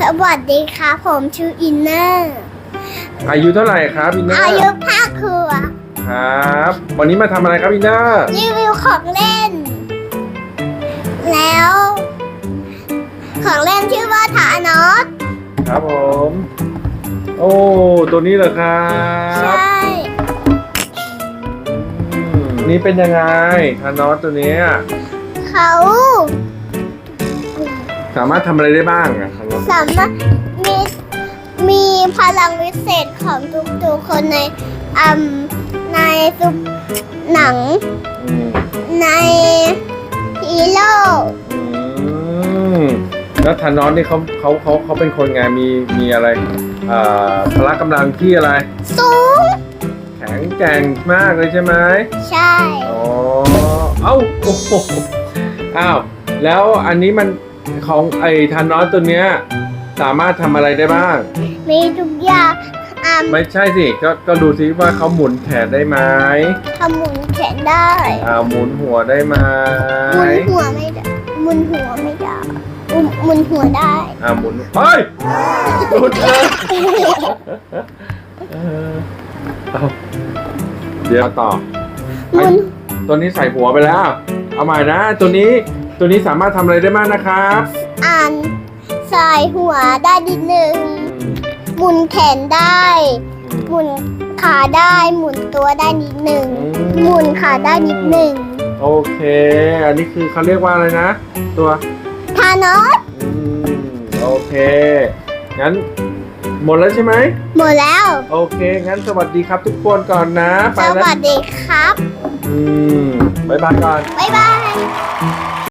สวัสดีครับผมชื่ออินเนอร์ อายุเท่าไหร่ครับอินเนอร์อายุภาคครัวครับ วันนี้มาทำอะไรครับอินเนอร์รีวิวของเล่น แล้ว ของเล่นชื่อว่าฐานอสครับผม โอ้ตัวนี้เหรอครัใชบ่อืมนี่เป็นยังไงทานอสตัวเนี้ยเขา สามารถทำอะไรได้บ้างอะทานอสสามารถมีมีพลังวิเศษของทุกๆคนในอืมในซุปหนังอืมในฮีโร่อืมแล้วทานอสนี่เขาเขาเขาเขาเป็นคนไงมีมีอะไรอ่าพละกำลังที่อะไร สูง แข็งแกร่งมากเลยใช่ไหม ใช่ อ๋อ เอ้าโอ้โหอ้าว แล้วอันนี้มัน ของไอ้ทานอสตัวเนี้ยสามารถทำอะไรได้บ้าง มีทุกอย่างอืมไม่ใช่สิก็ก็ดูซิว่าเขาหมุนแขนได้ไหมทำหมุนแขนได้อ่าหมุนหัวได้ไหมหมุนหัวไม่ได้หมุนหัวไม่ได้หมุนหมุนหัวได้ อ่าหมุนเฮ้ยหลุดเลยเออเอาเดี๋ยวต่อ หมุนตัวนี้ใส่หัวไปแล้ว เอาใหม่นะ ตัวนี้ ตัวนี้สามารถทำอะไรได้บ้างนะครับอ่านสายหัวได้นิดนึงอืมหมุนแขนได้ หมุนขาได้ หมุนตัวได้นิดนึง หมุนขาได้นิดนึง โอเค อันนี้คือเขาเรียกว่าอะไรนะ ตัวทานอสอืมโอเค งั้น หมดแล้วใช่ไหม หมดแล้ว โอเค งั้นสวัสดีครับทุกคนก่อนนะ ไปสแล้ววัสดีครับ อืมบ๊ายบายก่อน บ๊ายบาย